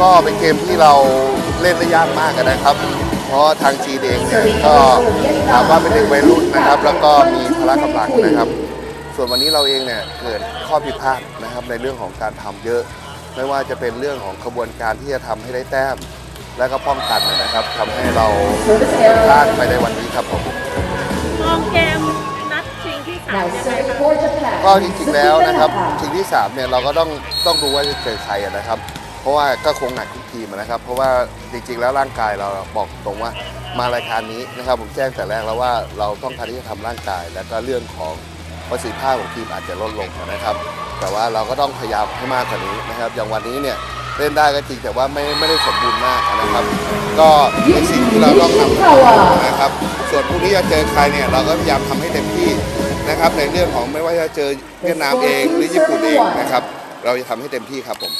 ก็เป็นเกมที่เราเล่นได้ยากมากอะนะครับ เพราะทางจีนเองเนี่ยก็ถามว่าเป็นเด็กวัยรุ่นนะครับ แล้วก็มีพละกำลังนะครับ ส่วนวันนี้เราเองเนี่ยเกิดข้อผิดพลาดนะครับในเรื่องของการทำเยอะ ไม่ว่าจะเป็นเรื่องของขบวนการที่จะทำให้ได้แต้ม และก็ป้องกันนะครับทำให้เราพลาดไปในวันนี้ครับผมมองเกมนัดชิงที่สาม Now ยังไง serving คะ for Japan. ก็จริงๆแล้วนะครับ Tsukimura. ชิงที่3เนี่ยเราก็ต้องต้องดูว่าจะเจอใครอะนะครับ เพราะว่าก็คงหนักทุกทีมนะครับ เพราะว่าจริงๆแล้วร่างกายเราบอกตรงว่ามารายการนี้นะครับผมแจ้งแต่แรกแล้วว่าเราต้องการที่จะทำร่างกาย แล้วก็เรื่องของประสิทธิภาพของทีมอาจจะลดลงนะครับ แต่ว่าเราก็ต้องพยายามให้มากกว่านี้นะครับ อย่างวันนี้เนี่ยเล่นได้ก็จริงแต่ว่าไม่ไม่ได้สมบูรณ์มากนะครับ ก็เป็นสิ่งที่เราต้องทำนะครับ ส่วนพรุ่งนี้จะเจอใครเนี่ยเราก็พยายามทำให้เต็มที่นะครับ ในเรื่องของไม่ว่าจะเจอเวียดนามเองหรือญี่ปุ่นเองนะครับ เราจะทำให้เต็มที่ครับผม